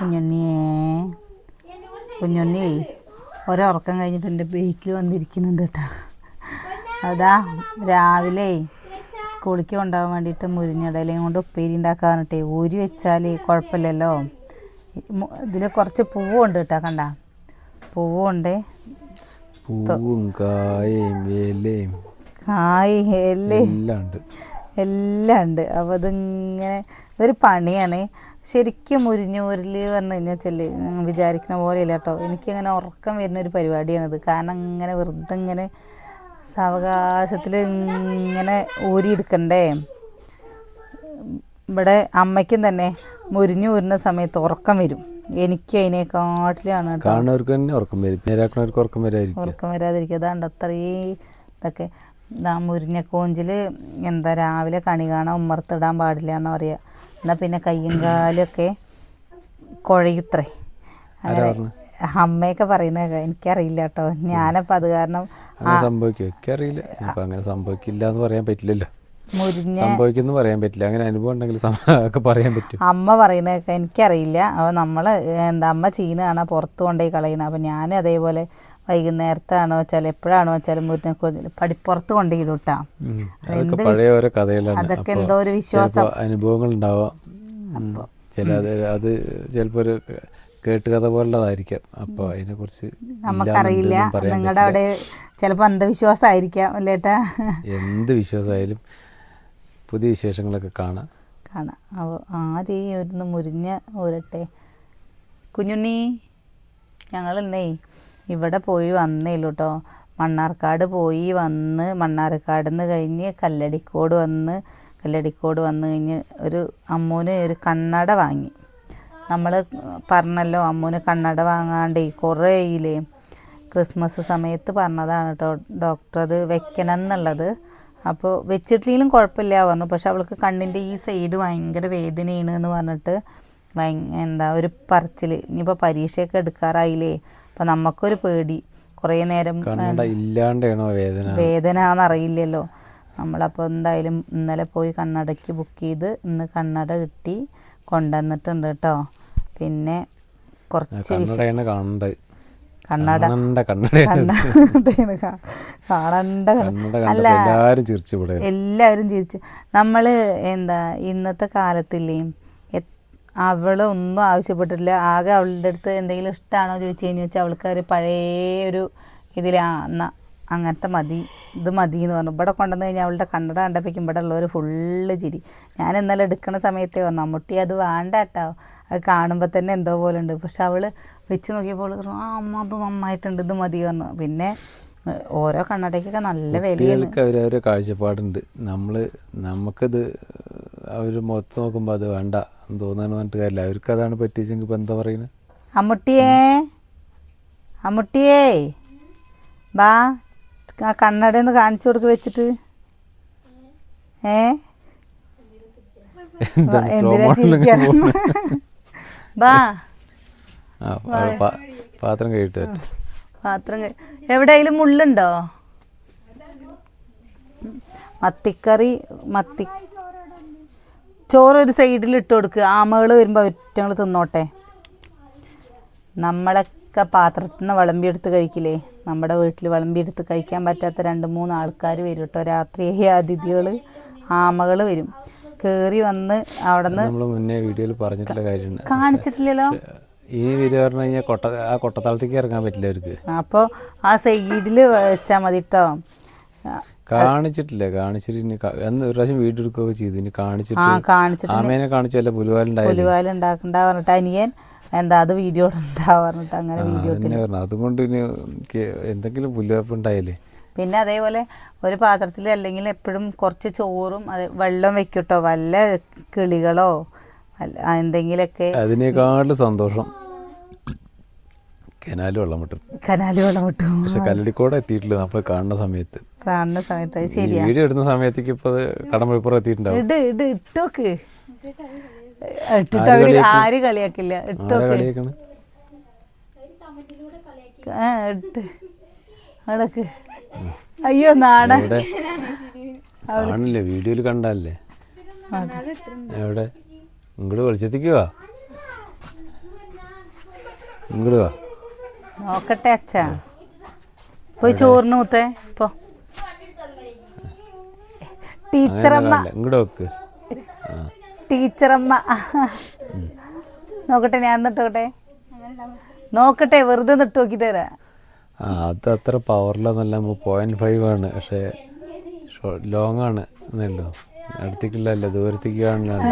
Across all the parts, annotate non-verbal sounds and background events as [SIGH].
കുഞ്ഞുണ്ണിയേ കുഞ്ഞുണ്ണി ഒരുറക്കം കഴിഞ്ഞിട്ട് എന്റെ ബേക്കിൽ വന്നിരിക്കുന്നുണ്ട് കേട്ടോ. അതാ രാവിലെ സ്കൂളിലേക്ക് കൊണ്ടുപോകാൻ വേണ്ടിയിട്ട് മുരിഞ്ഞടയിലേയും കൊണ്ട് ഉപ്പേരി ഉണ്ടാക്കാൻ പറഞ്ഞിട്ടേ ഊരി വെച്ചാൽ കുഴപ്പമില്ലല്ലോ. ഇതിൽ കുറച്ച് പൂവുണ്ട് കേട്ടോ കണ്ട. പൂവുണ്ട്. പൂവും കായയും ഇലയും. കായ എല്ലാം എല്ലാം ഉണ്ട്. എല്ലാം ഉണ്ട്. അപ്പോൾ അതിങ്ങനെ ഒരു പണിയാണ്. ശരിക്കും മുരിഞ്ഞൂരിൽ പറഞ്ഞു കഴിഞ്ഞാൽ ചെല്ലി വിചാരിക്കുന്ന പോലെയല്ല കേട്ടോ എനിക്കിങ്ങനെ ഉറക്കം വരുന്ന ഒരു പരിപാടിയാണിത്. കാരണം ഇങ്ങനെ വെറുതെ ഇങ്ങനെ സാവകാശത്തിൽ ഇങ്ങനെ ഊരിയെടുക്കണ്ടേ? ഇവിടെ അമ്മയ്ക്കും തന്നെ മുരിഞ്ഞു ഊരുന്ന സമയത്ത് ഉറക്കം വരും. എനിക്ക് അതിനെക്കാട്ടിലാണ് കേട്ടോ കാണുന്നവർക്ക് തന്നെ ഉറക്കം വരും. നേരാക്കുന്നവർക്ക് ഉറക്കം വരായിരിക്കും ഉറക്കം അതാണ്ട് അത്രയും ഇതൊക്കെ ഇതാ മുരിഞ്ഞക്കോഞ്ചിൽ എന്താ രാവിലെ കണി കാണാൻ ഉമ്മർത്തിടാൻ പാടില്ല എന്ന് പറയുക എന്നാൽ പിന്നെ കയ്യും കാലൊക്കെ കുഴയുത്രേ. അമ്മയൊക്കെ പറയുന്നത്. എനിക്കറിയില്ല കേട്ടോ. ഞാനപ്പോൾ അത് കാരണം അങ്ങനെ സംഭവിക്കും. എനിക്കറിയില്ല. ഇപ്പൊ അങ്ങനെ സംഭവിക്കില്ല എന്ന് പറയാൻ പറ്റില്ലല്ലോ. മുരിഞ്ഞ സംഭവിക്കുന്നു പറയാൻ പറ്റില്ല. അങ്ങനെ അനുഭവം ഉണ്ടെങ്കിൽ സം- ഒക്കെ പറയാൻ പറ്റും. അമ്മ പറയുന്നതൊക്കെ എനിക്കറിയില്ല. അപ്പോൾ നമ്മൾ എന്താ അമ്മ കാണാൻ പുറത്ത് കൊണ്ടുപോയി കളയുന്നത്. അപ്പൊ ഞാൻ അതേപോലെ വൈകുന്നേരത്താണോ വെച്ചാൽ എപ്പോഴാണോ വെച്ചാൽ മുരിഞ്ഞക്കോഞ്ചിൽ പടിപ്പുറത്ത് കൊണ്ടിടും കേട്ടോ അതൊക്കെ എന്തോ ഒരു വിശ്വാസം. അനുഭവങ്ങൾ ഉണ്ടാവാം ചില അത് ചിലപ്പോൾ ഒരു കേട്ടുകഥ പോലുള്ളതായിരിക്കാം. അപ്പൊ അതിനെ കുറിച്ച് നമുക്കറിയില്ല നിങ്ങളുടെ അവിടെ ചിലപ്പോൾ അന്ധവിശ്വാസമായിരിക്കാം അല്ലേട്ടാ എന്ത് വിശ്വാസമായാലും പുതിയ വിശേഷങ്ങളൊക്കെ കാണാം. കാണാം. അപ്പോൾ ആദ്യം ഒരു മുരിഞ്ഞ ഊരട്ടെ. കുഞ്ഞുണ്ണി ഞങ്ങൾ ഇന്നേ ഇവിടെ പോയി വന്നേലു കേട്ടോ മണ്ണാർക്കാട് പോയി വന്ന് മണ്ണാർക്കാട് നിന്ന് കഴിഞ്ഞ് കല്ലടിക്കോട് വന്ന് കല്ലടിക്കോട് വന്ന് കഴിഞ്ഞ് ഒരു അമ്മൂന് ഒരു കണ്ണട വാങ്ങി. നമ്മൾ പറഞ്ഞല്ലോ അമ്മൂന് കണ്ണട വാങ്ങാണ്ടേ കുറേ ഇല്ലേ ക്രിസ്മസ് സമയത്ത് പറഞ്ഞതാണ് കേട്ടോ ഡോക്ടർ അത് വെക്കണം എന്നുള്ളത് അപ്പോൾ വെച്ചിട്ടില്ലെങ്കിലും കുഴപ്പമില്ല പറഞ്ഞു. പക്ഷെ അവൾക്ക് കണ്ണിന്റെ ഈ സൈഡ് ഭയങ്കര വേദനയാണ് എന്ന് പറഞ്ഞിട്ട് ഭയ എന്താ ഒരു പറച്ചിൽ ഇനിയിപ്പോൾ പരീക്ഷയൊക്കെ എടുക്കാറായില്ലേ. അപ്പോൾ നമുക്കൊരു പേടി. കുറേ നേരം ഇല്ലാണ്ടാണോ വേദന? വേദന എന്നറിയില്ലല്ലോ നമ്മളപ്പോൾ എന്തായാലും ഇന്നലെ പോയി കണ്ണടയ്ക്ക് ബുക്ക് ചെയ്ത് ഇന്ന് കണ്ണട കിട്ടി കൊണ്ടുവന്നിട്ടുണ്ട് കേട്ടോ. പിന്നെ കുറച്ച് കണ്ണട. കാണണ്ട. കാണണ്ട ഇവിടെ എല്ലാവരും ചിരിച്ചു. നമ്മൾ എന്താ ഇന്നത്തെ കാലത്തില്ലേ അവൾ ഒന്നും ആവശ്യപ്പെട്ടിട്ടില്ല. ആകെ അവളുടെ അടുത്ത് എന്തെങ്കിലും ഇഷ്ടമാണോ ചോദിച്ചു കഴിഞ്ഞു വെച്ചാൽ അവൾക്ക് ഒരു പഴയ ഒരു ഇതിലാ എന്നാ അങ്ങനത്തെ മതി ഇത് മതി എന്ന് പറഞ്ഞു. ഇവിടെ കൊണ്ടുവന്ന് കഴിഞ്ഞാൽ അവളുടെ കണ്ണട കണ്ടപ്പോഴേക്കും ഇവിടെ ഉള്ളവർ ഫുള്ള് ചിരി. ഞാൻ ഇന്നലെ എടുക്കണ സമയത്തേ പറഞ്ഞു അമ്മുട്ടി അത് വേണ്ട കേട്ടോ. അത് കാണുമ്പോൾ തന്നെ എന്തോ പോലെ ഉണ്ട്. പക്ഷെ അവൾ വെച്ച് നോക്കിയപ്പോൾ പറഞ്ഞു, ആ അമ്മ അത് നന്നായിട്ടുണ്ട് ഇത് മതി പറഞ്ഞു. പിന്നെ ഓരോ കണ്ണടയ്ക്കൊക്കെ നല്ല വിലയാണ്. അവരവരെ കാഴ്ചപ്പാടുണ്ട്. നമ്മൾ നമുക്കത് അവർ മൊത്തം നോക്കുമ്പോൾ അത് വേണ്ട. തോന്നാന്ന് പറഞ്ഞിട്ട് കാര്യമില്ല. അവർക്ക് അതാണ് പറ്റിച്ചെങ്കിൽ ഇപ്പം എന്താ പറയുന്നത് അമ്മുട്ടിയേ അമ്മുട്ടിയേ ബാ ആ കണ്ണട കാണിച്ചു കൊടുക്ക് വെച്ചിട്ട്. ഏ? ബാ. പാത്രം കഴിയിട്ട് പാത്രം എവിടെയെങ്കിലും മുള്ളുണ്ടോ? മത്തിക്കറി മത്തി ചോറ് ഒരു സൈഡിൽ ഇട്ട് കൊടുക്കുക ആമകൾ വരുമ്പോൾ ഒറ്റങ്ങൾ തിന്നോട്ടെ. നമ്മളൊക്കെ പാത്രത്തിൽ നിന്ന് വിളമ്പിയെടുത്ത് കഴിക്കില്ലേ? നമ്മുടെ വീട്ടിൽ വിളമ്പിയെടുത്ത് കഴിക്കാൻ പറ്റാത്ത രണ്ട് മൂന്ന് ആൾക്കാർ വരും കേട്ടോ. രാത്രി അതിഥികൾ ആമകൾ വരും. കയറി വന്ന് അവിടെ മുന്നേ വീഡിയോയിൽ പറഞ്ഞിട്ടുള്ള കാര്യമാണ് കാണിച്ചിട്ടില്ലല്ലോ? ഈ വീഡിയോ പറഞ്ഞു കഴിഞ്ഞാൽ കൊട്ട ആ കൊട്ടത്താളത്തേക്ക് ഇറങ്ങാൻ പറ്റില്ല അവർക്ക്. അപ്പോൾ ആ സൈഡിൽ വെച്ചാൽ മതി കേട്ടോ കാണിച്ചിട്ടില്ല കാണിച്ചിട്ട് ഇനി ക- അന്ന് ഒരു പ്രാവശ്യം വീഡിയോ എടുക്കുകയൊക്കെ ചെയ്തു. ഇനി ആ കാണിച്ചിട്ട് കാണിച്ചിട്ട് ആമേനെ കാണിച്ചല്ല പുലുവാലുണ്ടായിരുന്നു പുലിവാല ഉണ്ടാക്കണ്ട പറഞ്ഞിട്ട് അനിയൻ എന്താ അത് വീഡിയോ ഉണ്ടാ പറഞ്ഞിട്ട് അങ്ങനെ വീഡിയോ പറഞ്ഞു അതുകൊണ്ട് ഇനി എന്തെങ്കിലും പുലുവാപ്പ് ഉണ്ടായില്ലേ പിന്നെ അതേപോലെ ഒരു പാത്രത്തിൽ അല്ലെങ്കിൽ എപ്പോഴും കുറച്ച് ചോറും അത് വെള്ളം വെക്കൂട്ടോ വല്ല കിളികളോ എന്തെങ്കിലുമൊക്കെ. അതിനേക്കാളും സന്തോഷം. കനാല് വെള്ളം വിട്ടു. കനാല് വെള്ളം വിട്ടു. പക്ഷെ കല്ലടിക്കോട് എത്തിയിട്ടില്ല. നമ്മൾ കാണുന്ന സമയത്ത്. കാണുന്ന സമയത്ത് അത് ശരിയാ. വീഡിയോ ഇടുന്ന സമയത്തേക്ക് ഇപ്പൊ കടമ്പഴിപ്പുറം എത്തിയിട്ടുണ്ടാവും. ഇട് ഇട് ഇട്ടോക്ക്. ഇട്ടിട്ട് അവർ ആര് കളിയാക്കില്ല? ആരാ ഇട്ടോക്ക്. കളിയാക്കണ്? ആ ഇട്ട്. അടക്ക് അയ്യോ കാണില്ലേ വീഡിയോയിൽ കണ്ടല്ലേ എവിടെ? ഇങ്ങോട്ട് വെളിച്ചെത്തിക്കുവാ? ഇങ്ങോട്ട് വാ. നോക്കട്ടെ അച്ഛാ. പോയി ചോറിന് മൂത്തേ പോ. ടീച്ചറമ്മ. ഇങ്ങോട്ട് ടീച്ചറമ്മ. നോക്കട്ടെ ഞാൻ നിട്ടോട്ടെ. നോക്കട്ടെ വെറുതെ നിട്ട് നോക്കി തരാ ആ അത് അത്ര പവറിലൊന്നല്ല പോയിന്റ് ഫൈവ് ആണ്. പക്ഷേ ലോങ് ആണ് എന്നല്ലോ അടുത്തേക്കില്ല ദൂരത്തേക്ക് കാണില്ലാണ്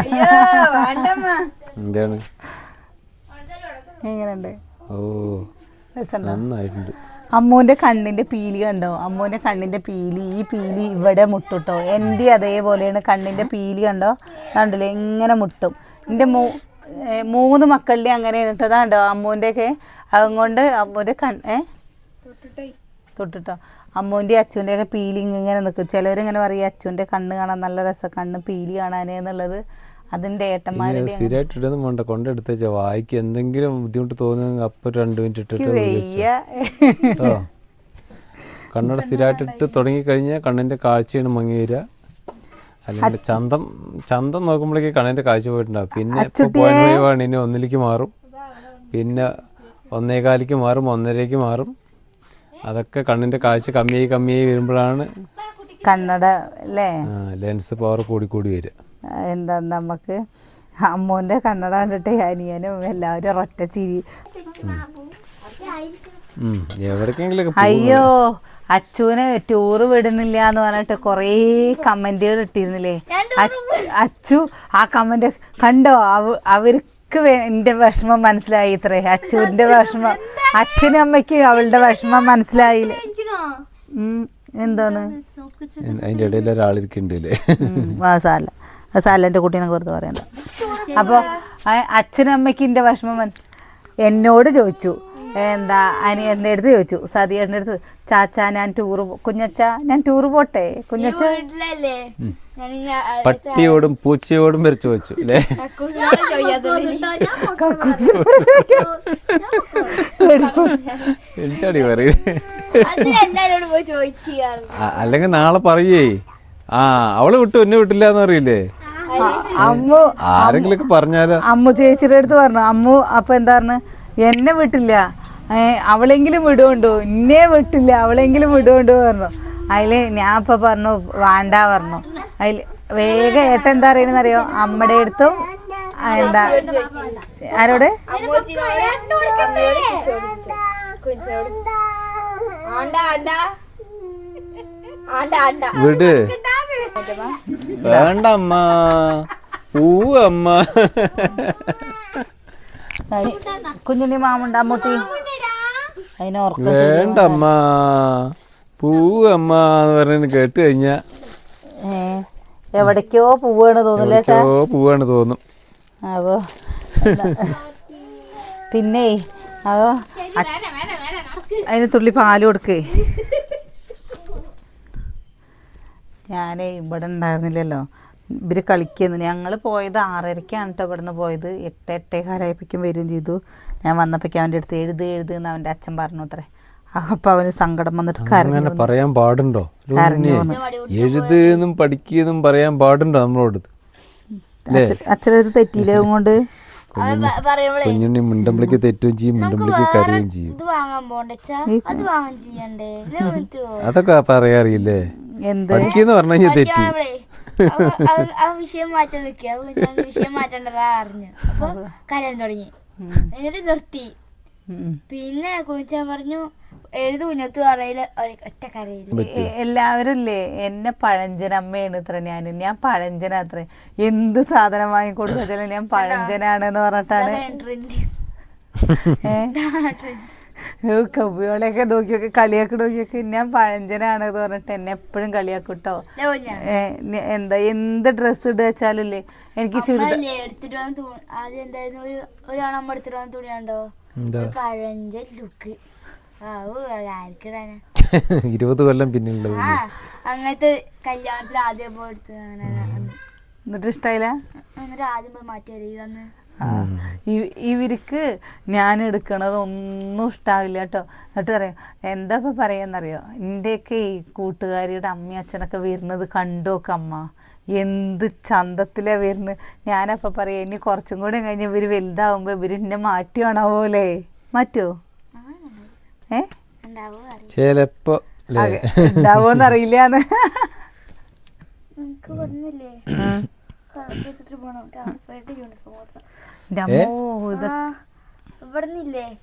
എന്താണ്? എങ്ങനെയുണ്ട്? ഓ. നന്നായിട്ടുണ്ട്. അമ്മൂന്റെ കണ്ണിന്റെ പീലി കണ്ടോ? അമ്മൂന്റെ കണ്ണിന്റെ പീലി ഈ പീലി ഇവിടെ മുട്ടുട്ടോ. എന്റെ അതേപോലെയാണ് കണ്ണിന്റെ പീലി കണ്ടോ? കണ്ടില്ലേ? ഇങ്ങനെ മുട്ടും. എന്റെ മൂ മൂന്ന് മക്കളുടെ അങ്ങനെ ഇട്ടതാ കണ്ടോ? അമ്മൂന്റെ ഒക്കെ അതുകൊണ്ട് അമ്മൂന്റെ ഏ? തൊട്ടിട്ടോ. അമ്മൂന്റെ അച്ഛന്റെ ഒക്കെ പീലി ഇങ്ങനെ നിൽക്കും ചിലവരിങ്ങനെ പറയും അച്ഛന്റെ കണ്ണ് കാണാൻ നല്ല രസം കണ്ണ് പീലി കാണാനേ എന്നുള്ളത്. അതിന്റെ ഏട്ടന്മാരുടെ സ്ഥിരമായിട്ട് ഇടുന്നു വേണ്ട. കൊണ്ടെടുത്ത് വെച്ചാൽ വായിക്ക് എന്തെങ്കിലും ബുദ്ധിമുട്ട് തോന്നുന്നെങ്കിൽ അപ്പൊ രണ്ട് മിനിറ്റ് ഇട്ടിട്ട് കണ്ണട സ്ഥിരമായിട്ട് ഇട്ട് തുടങ്ങിക്കഴിഞ്ഞാൽ കണ്ണിന്റെ കാഴ്ചയാണ് മങ്ങി വരിക അല്ലെങ്കിൽ ചന്തം ചന്തം നോക്കുമ്പോഴേക്ക് കണ്ണിന്റെ കാഴ്ച പോയിട്ടുണ്ടാവും. പിന്നെ പോയിന്റ് ഇനി ഒന്നിലേക്ക് മാറും. പിന്നെ ഒന്നേകാലിക്ക് മാറും ഒന്നരയ്ക്ക് മാറും. അതൊക്കെ കണ്ണിന്റെ കാഴ്ച കമ്മിയായി കമ്മിയായി വരുമ്പോഴാണ് കണ്ണട ലെൻസ് പവർ കൂടി കൂടി വരിക. എന്താ നമുക്ക് അമ്മൂന്റെ കണ്ണട കണ്ടിട്ട് അനിയനും എല്ലാവരും ഒരൊറ്റ ചിരി. അയ്യോ അച്ചുവിനെ ടൂറ് വിടുന്നില്ല എന്ന് പറഞ്ഞിട്ട് കുറേ കമന്റുകൾ ഇട്ടിരുന്നില്ലേ? അച്ച്- ആ കമന്റ് കണ്ടോ? അവ- അവർക്ക് എന്റെ എന്റെ വിഷമം മനസ്സിലായി ഇത്രേ. അച്ചുവിന്റെ വിഷമം അച്ഛനും അമ്മയ്ക്ക് അവളുടെ വിഷമം മനസ്സിലായില്ല? ഉം, എന്താണ്? അതിന്റെ ഇടയിൽ ഒരാളിരിക്കണ്ടല്ലേ സാല സാലന്റെ കുട്ടീനെ കുറിച്ച് പറയണ്ട. അപ്പോൾ അച്ഛനും അമ്മയ്ക്ക് എന്റെ വിഷമം എന്നോട് ചോദിച്ചു. എന്താ അനിയന്റെ അടുത്ത് ചോദിച്ചു. സതിയേട്ടന്റെ അടുത്ത് ചാച്ചാ ഞാൻ ടൂർ കുഞ്ഞച്ച ഞാൻ ടൂർ പോട്ടെ? കുഞ്ഞച്ച? പട്ടിയോടും പൂച്ചയോടും വരച്ചു ചോദിച്ചു എന്താടി പറയേ അല്ലെങ്കിൽ നാളെ പറയേ. ആ അവൾ വിട്ടു എന്നെ വിട്ടില്ല എന്ന് അറിയില്ലേ അമ്മു ആരെങ്കിലും പറഞ്ഞാലോ? അമ്മു ചേച്ചിയുടെ അടുത്ത് പറഞ്ഞു അമ്മു അപ്പൊ എന്താ പറഞ്ഞു? എന്നെ വിട്ടില്ല. അവളെങ്കിലും വിടുകൊണ്ടു എന്നെ വിട്ടില്ല അവളെങ്കിലും വിടുകൊണ്ടു പറഞ്ഞു. അതിൽ ഞാൻ ഇപ്പൊ പറഞ്ഞു വേണ്ട പറഞ്ഞു. അതിൽ വേഗം ഏട്ട എന്താ പറയുന്നറിയോ അമ്മയുടെ അടുത്തും എന്താ? ആരോട്? ആണ്ട ആണ്ട. ആണ്ട ആണ്ട. വിട്. വേണ്ട അമ്മ പൂവ് അമ്മ കുഞ്ഞിനി മാമുണ്ട് അമ്മൂട്ടി അതിനോർക്ക വേണ്ട അമ്മ പൂവ് അമ്മ എന്ന് പറയുന്നത് കേട്ട് കഴിഞ്ഞാ എവിടേക്കോ പൂവാണ് തോന്നില്ല എവിടേക്കോ പൂവാണ് തോന്നും. അപ്പോ പിന്നെ അതോ അതിന് തുള്ളി പാൽ കൊടുക്കേ. ഞാനേ ഇവിടെ ഉണ്ടായിരുന്നില്ലല്ലോ. ഇവർ കളിക്കുന്നു. ഞങ്ങൾ പോയത് ആറരയ്ക്കാണ് കേട്ടോ ഇവിടെ നിന്ന് പോയത്. എട്ട് എട്ടേ കാലായപ്പോഴേക്കും വരികയും ചെയ്തു. ഞാൻ വന്നപ്പോഴേക്കും അവന്റെ അടുത്ത് എഴുത് എഴുത് എന്ന് അവന്റെ അച്ഛൻ പറഞ്ഞു അത്രേ അപ്പൊ അവന് സങ്കടം വന്നിട്ട് അങ്ങനെ പറയാൻ പാടുണ്ടോ? എഴുതുന്നും പഠിക്കുന്നും പറയാൻ പാടുണ്ടോ നമ്മളോട്? അച്ഛനത് തെറ്റിയില്ലേ കൊണ്ട് കുഞ്ഞുണ്ണി മിണ്ടമ്പിളിക്ക് തെറ്റും ചെയ്യും. മിണ്ടമ്പിളിക്ക് കരുകയും ചെയ്യും. [LAUGHS] അതൊക്കെ പറയാറിയില്ലേ? എന്ത്? പഠിക്കുന്ന പറഞ്ഞു കഴിഞ്ഞാൽ തെറ്റി. ആ വിഷയം മാറ്റാൻ നിൽക്കുക വിഷയം മാറ്റേണ്ടതാ അറിഞ്ഞു. അപ്പൊ കരയാൻ തുടങ്ങി. എന്നിട്ട് നിർത്തി. പിന്നെ കുഞ്ഞാൻ പറഞ്ഞു എഴുതു കുഞ്ഞത്ത് പറയില്ല ഒറ്റ കരയില്ല എല്ലാവരും ഇല്ലേ? എന്നെ പഴഞ്ചനമ്മയാണ് ഇത്ര ഞാൻ ഞാൻ പഴഞ്ചന അത്ര. എന്ത് സാധനം വാങ്ങി കൊടുത്താലും ഞാൻ പഴഞ്ചനാണെന്ന് പറഞ്ഞിട്ടാണ്. ഏഹ് കവിയോളെയൊക്കെ നോക്കിയൊക്കെ കളിയാക്കി നോക്കിയൊക്കെ ഞാൻ പഴഞ്ചനാണെന്ന് പറഞ്ഞിട്ട് എന്നെ എപ്പോഴും കളിയാക്കൂട്ടോ. എന്താ എന്ത് ഡ്രസ്സ് ഇടുക വെച്ചാലല്ലേ എനിക്ക് ചുരിദാർ അമ്മല്ലേ എടുത്തിട്ട് വന്ന തുണി ആദ്യം എന്തായിരുന്നു ഒരു എടുത്തിട്ട് വന്ന തുണിയുണ്ടോ ലുക്ക് ഇരുപത് കൊല്ലം പിന്നെ അങ്ങനത്തെ കല്യാണത്തിൽ ആദ്യം പോയി എടുത്തത്. എന്നിട്ട് ഇഷ്ടായില്ല? എന്നിട്ട് ആദ്യം പോയി മാറ്റി ഇവർക്ക് ഞാൻ എടുക്കണത് ഒന്നും ഇഷ്ടാവില്ല കേട്ടോ. എന്നിട്ട് പറയാം എന്താ ഇപ്പം പറയാന്നറിയോ? എന്റെയൊക്കെ ഈ കൂട്ടുകാരിയുടെ അമ്മയും അച്ഛനൊക്കെ വരുന്നത് കണ്ടോക്ക് അമ്മ എന്ത് ചന്തത്തിലാ വരുന്നത്? ഞാനപ്പോൾ പറയാം ഇനി കുറച്ചും കൂടെ കഴിഞ്ഞ് ഇവർ വലുതാവുമ്പോൾ ഇവർ എന്നെ മാറ്റി? കാണാവോലേ മാറ്റുമോ ഏ ചിലപ്പോ അല്ലേ? ഉണ്ടാവോന്ന് അറിയില്ല യൂണിഫോം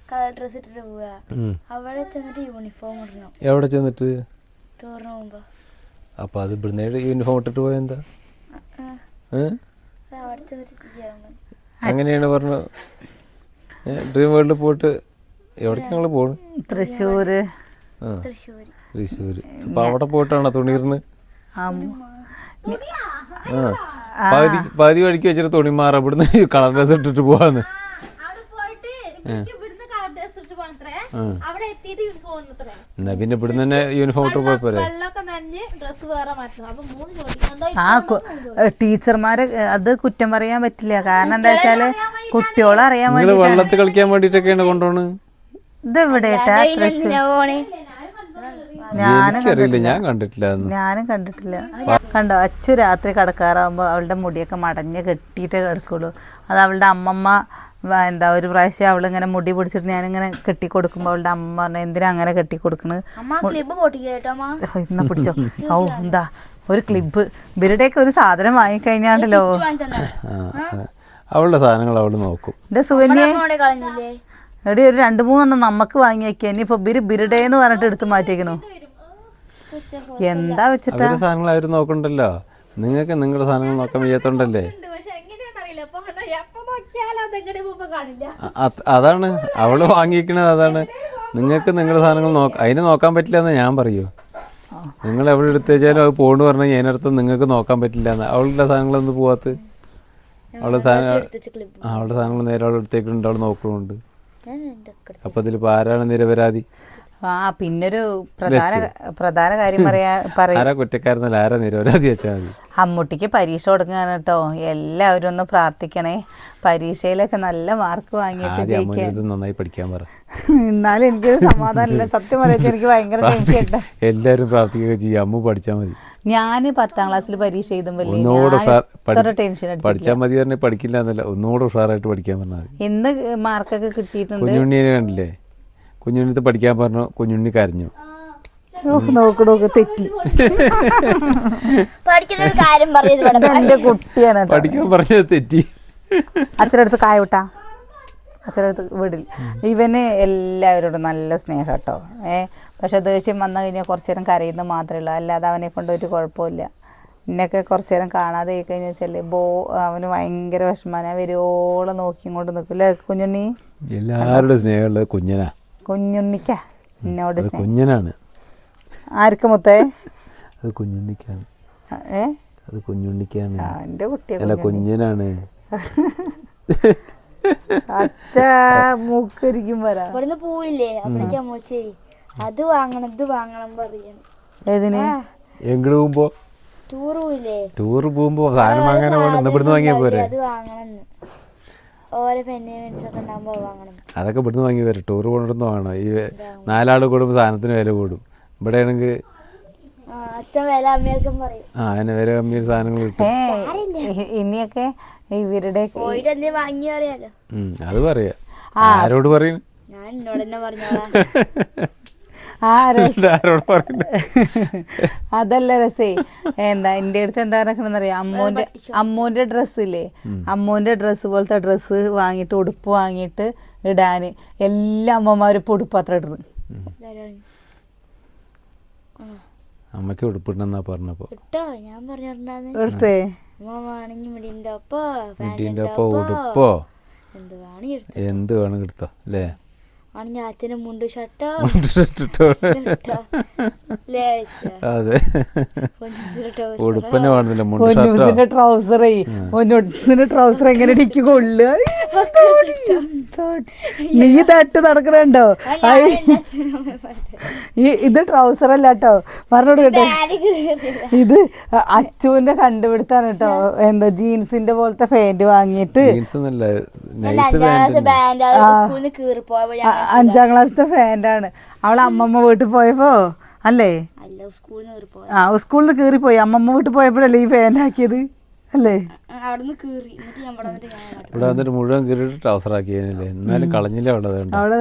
കളർ ഡ്രസ് ഇട്ടിട്ട് പോവുക ഉം. അവിടെ ചെന്നിട്ട് യൂണിഫോം ഇടണം. എവിടെ ചെന്നിട്ട്? ടൂറിന് പോകുമ്പോ. അപ്പൊ അത് ഇവിടുന്ന് യൂണിഫോം ഇട്ടിട്ട് പോയെന്താ അങ്ങനെയാണ് പറഞ്ഞു ഡ്രീം വേൾഡിൽ പോയിട്ട് എവിടേക്ക് ഞങ്ങൾ പോണു? തൃശ്ശൂര്. തൃശ്ശൂർ തൃശ്ശൂര്. അപ്പൊ അവിടെ പോയിട്ടാണോ തുണീറിന് ആ. പകുതി പകുതി വഴിക്ക് വെച്ചിട്ട് തുണി മാറാം ഇവിടുന്ന് [LAUGHS] കളർ ഡ്രസ് ഇട്ടിട്ട് പോവാന്ന്. എന്നാ പിന്നെ ഇവിടുന്ന് തന്നെ യൂണിഫോം ഇട്ട് പോയി പോരെ. ആ ടീച്ചർമാരെ അത് കുറ്റം പറയാൻ പറ്റില്ല. കാരണം എന്താ വെച്ചാൽ കുട്ടികളെ അറിയാൻ നിങ്ങൾ വേണ്ടി വെള്ളത്തിൽ കളിക്കാൻ വേണ്ടിട്ടൊക്കെയാണ് കൊണ്ടുപോണ് ഇത് ഞാനും ഞാൻ കണ്ടിട്ടില്ല. ഞാനും കണ്ടിട്ടില്ല. കണ്ടോ? അച്ചു രാത്രി കിടക്കാറാകുമ്പോൾ അവളുടെ മുടിയൊക്കെ മടഞ്ഞ് കെട്ടിയിട്ടേ കിടക്കുള്ളൂ അത് അവളുടെ അമ്മമ്മ എന്താ ഒരു പ്രാവശ്യം അവളിങ്ങനെ മുടി പിടിച്ചിട്ട് ഞാനിങ്ങനെ കെട്ടി കൊടുക്കുമ്പോൾ അവളുടെ അമ്മ പറഞ്ഞു എന്തിനാ അങ്ങനെ കെട്ടി കൊടുക്കണത് അമ്മ ക്ലിപ്പ് പൊട്ടിക്കുക അമ്മ? ഇന്ന പിടിച്ചോ. ഓ എന്താ? ഒരു ക്ലിബ് ഇവരുടെയൊക്കെ ഒരു സാധനം വാങ്ങിക്കഴിഞ്ഞാണ്ടല്ലോ. അവളുടെ സാധനങ്ങൾ അവൾ നോക്കും. എന്റെ സുകന്യെ? കളഞ്ഞില്ലേ? എടി ഒരു രണ്ട് മൂന്നെണ്ണം നമുക്ക് വാങ്ങി ഇനി ഇനിയിപ്പോ ബിരു ബിരുടേന്ന് പറഞ്ഞിട്ട് എടുത്ത് മാറ്റിയേക്കണു. എന്താ വെച്ചിട്ടാ? അവരുടെ സാധനങ്ങൾ അവർ നോക്കണ്ടല്ലോ. നിങ്ങൾക്ക് നിങ്ങളുടെ സാധനങ്ങൾ നോക്കാൻ വയ്യാത്തോണ്ടല്ലേ? അ- അത് അതാണ്. അവൾ വാങ്ങിക്കണത് അതാണ്. നിങ്ങൾക്ക് നിങ്ങളുടെ സാധനങ്ങൾ നോക്ക അതിന് നോക്കാൻ പറ്റില്ല എന്ന് ഞാൻ പറയൂ. നിങ്ങൾ എവിടെ എടുത്തു വെച്ചാലും അത് പോണ് പറഞ്ഞാൽ ഞാനടുത്ത് നിങ്ങൾക്ക് നോക്കാൻ പറ്റില്ല എന്ന് അവളുടെ സാധനങ്ങളൊന്നും പോവാത്ത അവളുടെ സാധനം അവളുടെ സാധനങ്ങൾ നേരെ അവളെടുത്തേക്കുണ്ട് അവൾ നോക്കണുണ്ട്. അപ്പൊ ഇതിലിപ്പോ ആരാണ് നിരപരാധി? ആ പിന്നൊരു പ്രധാന പ്രധാന കാര്യം പറയാ [LAUGHS] പറയാ. കുറ്റക്കാരനല്ല ആരാ നിരപരാധി വെച്ചാൽ അമ്മൂട്ടിക്ക് പരീക്ഷ കൊടുക്കാണ് കേട്ടോ. എല്ലാവരും ഒന്ന് പ്രാർത്ഥിക്കണേ. പരീക്ഷയിലൊക്കെ നല്ല മാർക്ക് വാങ്ങിയിട്ട് ജയിക്കാൻ. നന്നായി പഠിക്കാൻ പറ. [LAUGHS] എന്നാലും എനിക്കൊരു സമാധാനമില്ല. സത്യം പറയുന്നത് എനിക്ക് ഭയങ്കര [LAUGHS] എല്ലാവരും പ്രാർത്ഥിക്കുകയൊക്കെ ചെയ്യും. അമ്മു പഠിച്ചാൽ മതി. ഞാൻ പത്താം ക്ലാസ്സിൽ പരീക്ഷ എഴുതുമ്പോൾ ടെൻഷൻ പഠിച്ചാൽ മതി പഠിക്കില്ല എന്നല്ല ഒന്നുകൂടെ ഉഷാറായിട്ട് പഠിക്കാൻ പറഞ്ഞാൽ ഇന്ന് മാർക്കൊക്കെ കിട്ടിയിട്ടുണ്ട്. കുഞ്ഞുണ്ണിയെ കണ്ടില്ലേ? കുഞ്ഞുണ്ണിത്ത് പഠിക്കാൻ പറഞ്ഞു. കുഞ്ഞുണ്ണി കരഞ്ഞു. ഓഹ് നോക്ക് നോക്ക് തെറ്റി. കുട്ടിയാണ് പഠിക്കാൻ പറഞ്ഞത് തെറ്റി. അച്ഛനടുത്ത് കായ വിട്ടാ. അച്ഛനടുത്ത് വിടില്ല ഇവന് എല്ലാവരോടും നല്ല സ്നേഹം കേട്ടോ ഏ പക്ഷെ ദേഷ്യം വന്നു കഴിഞ്ഞാൽ കുറച്ചു നേരം കരയുന്നത് മാത്രമേ ഉള്ളൂ അല്ലാതെ അവനെ കൊണ്ട് ഒരു കുഴപ്പമില്ല എന്നെയൊക്കെ കുറച്ചു നേരം കാണാതെ ആയി കഴിഞ്ഞാൽ വെച്ചാൽ ബോ അവന് ഭയങ്കര വിഷമാണ് വരോളം നോക്കി ഇങ്ങോട്ട് കൊണ്ട് നിൽക്കും. അല്ലേ കുഞ്ഞുണ്ണി? എല്ലാവരുടെ സ്നേഹമുള്ള കുഞ്ഞനാ. കുഞ്ഞുണ്ണിക്ക. എന്നോട് കുഞ്ഞനാണ്. ആർക്ക് മുത്തേ? അത് കുഞ്ഞുണ്ണിക്കാണ്. ഏ? അത് കുഞ്ഞുണ്ണിക്കാണ്. എന്റെ കുട്ടിയെ അല്ല കുഞ്ഞനാണ്. [LAUGHS] അച്ഛ മൂക്കരിക്കും വരാ ഇവിടുന്ന് പോയില്ലേ അമ്മച്ചേ. അത് വാങ്ങണം ഇത് വാങ്ങണം പറയണം. ഏതിന്? എങ്ങോട്ട് പോകുമ്പോ? ടൂർ പോയില്ലേ ടൂർ പോകുമ്പോ സാധനം വാങ്ങാൻ പോകണം ഇവിടുന്ന് വാങ്ങിയാ പോരെ? അത് വാങ്ങണം ഓരോ പെന്നേഴ്സൊക്കെ ഉണ്ടാകുമ്പോ വാങ്ങണം. അതൊക്കെ ഇവിടുന്ന് വാങ്ങി വരും. ടൂർ കൊണ്ടിരുന്ന് വാങ്ങണം ഈ നാലാൾ കൂടുമ്പോ സാധനത്തിന് വില കൂടും. ഇവിടെ ആണെങ്കിൽ ആ അച്ഛൻ പറയും. ആ അതിന് വില കമ്മിയ സാധനങ്ങൾ കിട്ടും. ഇനിയൊക്കെ ഇവരുടെ അത് പറയാ. ആരോട് പറയുന്നു അതല്ല രസേ. എന്താ എന്റെ അടുത്ത് എന്താ നടക്കണെന്നറിയാം അമ്മോന്റെ അമ്മോന്റെ ഡ്രസ്സ് ഇല്ലേ? അമ്മോന്റെ ഡ്രസ്സ് പോലത്തെ ഡ്രസ്സ് വാങ്ങിയിട്ട് ഉടുപ്പ് വാങ്ങിയിട്ട് ഇടാന് എല്ലാ അമ്മമാരും ഇപ്പൊ ഉടുപ്പ് അത്ര ഇടുന്നത് ഇതാരാണ്? അമ്മയ്ക്ക് ഉടുപ്പിട്ടെന്നാ പറഞ്ഞപ്പോ. ഞാൻ മുടിന്റെ ഒപ്പോ ഒപ്പം ഉടുപ്പോ? എന്ത് വേണമെങ്കിൽ എടുത്തു? എന്ത് വേണം എടുത്തോ അല്ലേ? ആണെങ്കിൽ അച്ഛന് മുണ്ട് ഷർട്ടോ? ഇട്ടിട്ടോ. അതെ. ഉടുപ്പന്നെ വേണമെന്നില്ല മുണ്ട് ഷർട്ടോ? പൊന്നൂസിന്റെ ട്രൗസറേ പൊന്നൂസിന്റെ ട്രൗസർ എങ്ങനെ ഇടിക്ക് കൊള്ളുക? [LAUGHS] നീ തട്ട് നടക്കണുണ്ടോ? ഈ ഇത് ട്രൗസർ അല്ല കേട്ടോ. പറഞ്ഞോട് കേട്ടോ. ഇത് അച്ചുവിന്റെ കണ്ടുപിടുത്താണ് കേട്ടോ. എന്താ ജീൻസിന്റെ പോലത്തെ ഫാന്റ് വാങ്ങിയിട്ട് ജീൻസ് അഞ്ചാം ക്ലാസ്സിലെ ഫാൻഡാണ് അവൾ കീറി അമ്മമ്മ വീട്ടിൽ പോയപ്പോ അല്ലേ? അല്ല സ്കൂളിൽ കീറി പോയ ആ സ്കൂളിൽ നിന്ന് പോയി അമ്മമ്മ വീട്ടിൽ പോയപ്പോഴല്ലേ ഈ ഫാൻ ആക്കിയത് അല്ലേ കീറി. ഇവിടെ വന്നിട്ട് മുഴുവൻ കീറിയിട്ട് ട്രൗസർ ആക്കിയതിനല്ലേ? എന്നാലും കളഞ്ഞില്ല അവിടെ അവൾ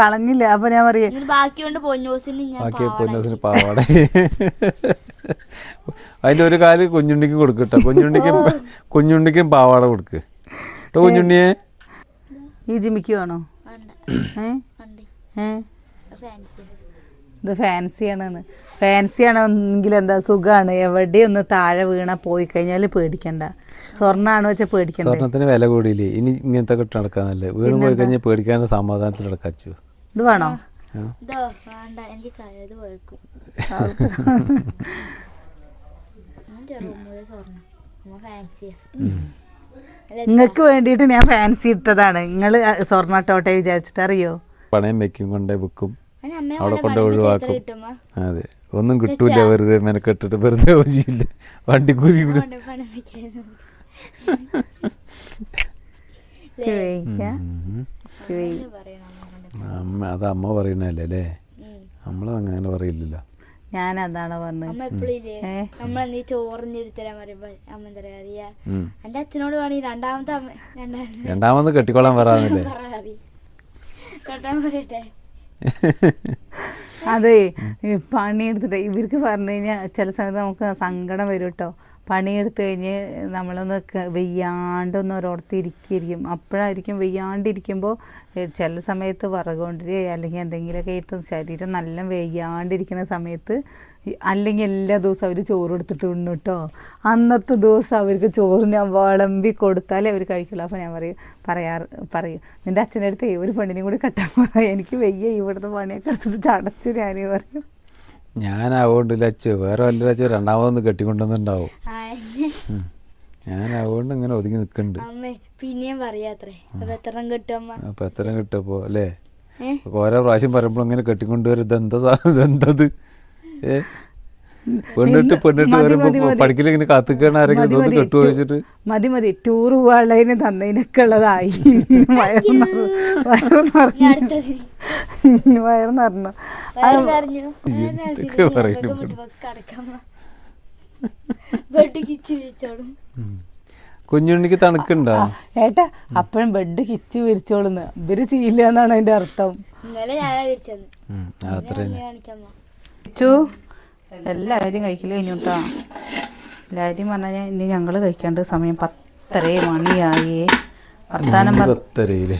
കളഞ്ഞില്ല. അപ്പൊ ഞാൻ പറയേ ബാക്കി പൊന്നോസിന് ഞാൻ ബാക്കി പൊന്നൂസിന് പാവാട. അതിന്റെ ഒരു കാൽ കുഞ്ഞുണ്ണിക്ക് കൊടുക്കട്ടോ കുഞ്ഞുണ്ണിക്കും കുഞ്ഞുണ്ണിക്കും പാവാട കൊടുക്ക്. കേട്ടോ കുഞ്ഞുണ്ണിയെ. ഈ ജിമിക്ക് ഇത് ഫാൻസി ആണെന്ന് ഫാൻസി ആണെങ്കിൽ എന്താ സുഖമാണ് എവിടെ ഒന്ന് താഴെ വീണ പോയി കഴിഞ്ഞാൽ പേടിക്കണ്ട. സ്വർണാണ് വെച്ചാൽ പേടിക്കണ്ട? സ്വർണത്തിന് വില കൂടിയില്ലേ? ഇനി ഇങ്ങനത്തെ കിട്ടി നടക്കാന്നല്ലേ വീണ് പോയി കഴിഞ്ഞാൽ പേടിക്കാൻ സമാധാനത്തിൽ നടക്കാച്ചു ഇത് വേണോ? എനിക്ക് നിങ്ങൾക്ക് വേണ്ടിയിട്ട് ഞാൻ ഫാൻസി ഇട്ടതാണ്. നിങ്ങൾ സ്വർണ സ്വർണട്ടോട്ടെ വിചാരിച്ചിട്ട് അറിയോ പണയം വെക്കും കൊണ്ടേ വെക്കും. അവിടെ കൊണ്ട് ഒഴിവാക്കും. അതെ. ഒന്നും കിട്ടൂല വെറുതെ മെനക്കെട്ടിട്ട് വെറുതെ ഒഴിയില്ല വണ്ടി കൂലി [LAUGHS] അത് അമ്മ പറയണല്ലേ അല്ലേ ഉം. അങ്ങനെ പറയില്ലല്ലോ. ഞാൻ അതാണ് പറഞ്ഞത്? അമ്മ എപ്പോഴും ഇല്ലേ? ഏ? നമ്മളെന്തീ ചോറിന് എടുത്തരാൻ പറയുമ്പോ അമ്മ എന്താ പറയാ അറിയാ? എന്റെ അച്ഛനോട് വേണമെങ്കിൽ രണ്ടാമത്തെ അമ്മ രണ്ടാമത് കെട്ടിക്കോളാൻ പറയാന്നില്ലേ കെട്ടാൻ അതെ ഈ പണിയെടുത്തിട്ട് ഇവർക്ക് പറഞ്ഞു കഴിഞ്ഞാൽ ചില സമയത്ത് നമുക്ക് സങ്കടം വരും കേട്ടോ പണിയെടുത്ത് കഴിഞ്ഞ് നമ്മളൊന്ന് വെയ്യാണ്ടൊന്ന് ഒരിടത്ത് ഇരിക്കും അപ്പോഴായിരിക്കും വെയ്യാണ്ടിരിക്കുമ്പോൾ ചില സമയത്ത് വിറകൊണ്ടിരിക്കുക അല്ലെങ്കിൽ എന്തെങ്കിലുമൊക്കെ ആയിട്ട് ശരീരം നല്ല വെയ്യാണ്ടിരിക്കുന്ന സമയത്ത് അല്ലെങ്കിൽ എല്ലാ ദിവസവും അവർ ചോറ് കൊടുത്തിട്ട് ഉണ്ണു കേട്ടോ അന്നത്തെ ദിവസം അവർക്ക് ചോറ് ഞാൻ വിളമ്പി കൊടുത്താലേ അവർ കഴിക്കുള്ളൂ. അപ്പോൾ ഞാൻ പറയും പറയാറ് പറയും നിന്റെ അച്ഛന്റെ അടുത്ത് ഒരു പെണ്ണിനെയും കൂടി കെട്ടാൻ പറയാം എനിക്ക് വെയ്യ ഇവിടുത്തെ പണിയൊക്കെ എടുത്തിട്ട് ചടച്ചു ഞാൻ പറയും. ഞാനാവുകൊണ്ട് ലച്ചു വേറെ വല്ല ലച്ചു രണ്ടാമതൊന്ന് കെട്ടിക്കൊണ്ടുവന്നുണ്ടാവും ഞാനാവോണ്ട് ഇങ്ങനെ ഒതുങ്ങി നിൽക്കുന്നുണ്ട് അമ്മ പിന്നെയും പറയാത്രേ അപ്പൊ എത്ര കിട്ടും അമ്മ? അപ്പം എത്ര കിട്ടപ്പോ അല്ലേ? ഓരോ പ്രാവശ്യം പറയുമ്പോൾ ഇങ്ങനെ കെട്ടിക്കൊണ്ടുവരും ഇതെന്താ സാധനം ഇതെന്തത് ഏ? പെണ്ണിട്ട് പെണ്ണിട്ട് മതി, വരുമ്പോ മതി, മതി. പഠിക്കൽ ഇങ്ങനെ കാത്തിക്കണ ആരെങ്കിലും ഇതൊന്ന് കെട്ടു വെച്ചിട്ട്? മതി മതി. ടൂർ പോകാനുള്ളതിന് തന്നതിനൊക്കെ ഉള്ളതായി. [LAUGHS] വയറ് [LAUGHS] വയറ് നിറഞ്ഞു. വയറ് നിറഞ്ഞു. എന്തൊക്കെ പറയുന്നു. കുഞ്ഞുണ്ണിക്ക് തണുക്കുണ്ടോ? ഏട്ടാ അപ്പഴും ബെഡ് കിച്ച് വിരിച്ചോളുന്ന്. ഇവർ ചെയ്യില്ല എന്നാണ് അതിന്റെ അർത്ഥം. അത്ര എല്ലാവരും കഴിക്കൽ കഴിഞ്ഞു കേട്ടോ എല്ലാവരും പറഞ്ഞാൽ ഇനി ഞങ്ങൾ കഴിക്കേണ്ട സമയം പത്തരേ മണിയായി. വർത്താനം പത്തരയിൽ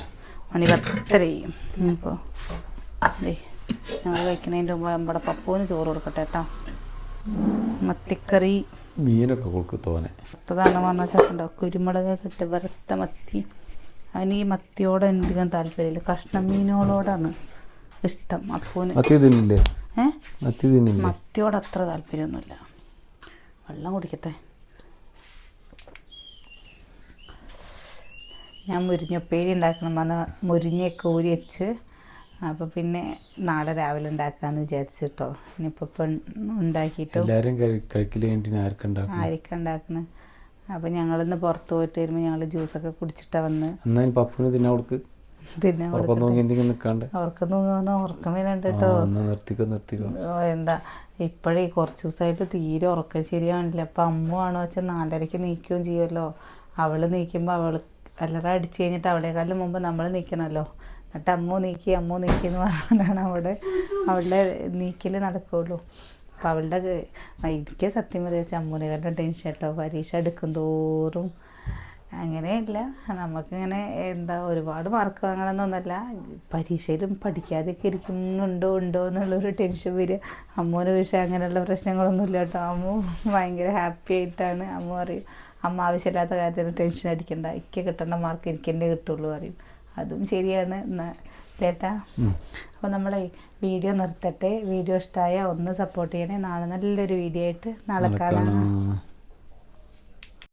മണി പത്തരയും ഇപ്പോൾ അതെ ഞങ്ങൾ കഴിക്കുന്നതിന്റെ മുമ്പ് നമ്മുടെ പപ്പുവിന് ചോറ് കൊടുക്കട്ടെ കേട്ടോ മത്തിക്കറി. മീനൊക്കെ കൊടുക്കും തോനെ. പറഞ്ഞാൽ ചേട്ടന്റെ കുരുമുളക് ഇട്ട് വറുത്ത മത്തി. അവന് ഈ മത്തിയോടെ എന്തെങ്കിലും താല്പര്യമില്ല. കഷ്ണം മീനുകളോടാണ് ഇഷ്ടം. അപ്പൂന് മത്തി തിന്നില്ലേ? മത്തിയോട് അത്ര താല്പര്യമൊന്നുമില്ല. വെള്ളം കുടിക്കട്ടെ. ഞാൻ മുരിഞ്ഞപ്പേരി ഉണ്ടാക്കണം പറഞ്ഞ മുരിഞ്ഞൊക്കെ ഊരി വെച്ച് അപ്പോൾ പിന്നെ നാളെ രാവിലെ ഉണ്ടാക്കാന്ന് വിചാരിച്ചിട്ടോ ഇനിയിപ്പോൾ ഇപ്പം ഉണ്ടാക്കിയിട്ട് ആർക്കുണ്ടാക്കും ആയിരിക്കും ഉണ്ടാക്കുന്നത് അപ്പോൾ ഞങ്ങളിന്ന് പുറത്ത് പോയിട്ട് വരുമ്പോൾ ഞങ്ങൾ ജ്യൂസൊക്കെ കുടിച്ചിട്ടാണ് വന്ന്. പപ്പുന് തിന്നാ കൊടുക്ക്. ഉറക്കം കേട്ടോ നിർത്തിക്കോ നിർത്തിക്കോ. എന്താ? ഇപ്പോഴേ കുറച്ച് ദിവസമായിട്ട് തീരെ ഉറക്കം ശരിയാണില്ല അപ്പം അമ്മ ആണോ വെച്ചാൽ നാലരയ്ക്ക് നീക്കുകയും ചെയ്യുമല്ലോ അവൾ നീക്കുമ്പോൾ അവൾ അല്ലറ അടിച്ചു കഴിഞ്ഞിട്ട് അവളേക്കാളും മുമ്പ് നമ്മൾ നീക്കണമല്ലോ എന്നിട്ട് അമ്മു നീക്കി അമ്മു നീക്കി എന്ന് പറഞ്ഞാലാണ് അവിടെ അവളുടെ നീക്കൽ നടക്കുകയുള്ളൂ അപ്പം അവളുടെ എനിക്ക് സത്യം പറയാ അമ്മൂനെക്കാളും ടെൻഷൻ കേട്ടോ പരീക്ഷ എടുക്കും തോറും അങ്ങനെയില്ല. നമുക്കിങ്ങനെ എന്താ ഒരുപാട് മാർക്ക് വാങ്ങണമെന്നൊന്നല്ല. പരീക്ഷയിലും പഠിക്കാതെയൊക്കെ ഇരിക്കുന്നുണ്ടോ ഉണ്ടോ എന്നുള്ളൊരു ടെൻഷൻ വരിക. അമ്മൂന് വിഷയം അങ്ങനെയുള്ള പ്രശ്നങ്ങളൊന്നുമില്ല കേട്ടോ. അമ്മു ഭയങ്കര ഹാപ്പി ആയിട്ടാണ് അമ്മ പറയും. അമ്മ ആവശ്യമില്ലാത്ത കാര്യത്തിന് ടെൻഷൻ അടിക്കണ്ട. എനിക്ക് കിട്ടേണ്ട മാർക്ക് എനിക്ക് തന്നെ കിട്ടുള്ളൂ പറയും. അതും ശരിയാണ്. ചേട്ടാ അപ്പോൾ നമ്മളെ വീഡിയോ നിർത്തട്ടെ. വീഡിയോ ഇഷ്ടമായ ഒന്ന് സപ്പോർട്ട് ചെയ്യണേ. നാളെ നല്ലൊരു വീഡിയോ ആയിട്ട് നാളെ കാണാം.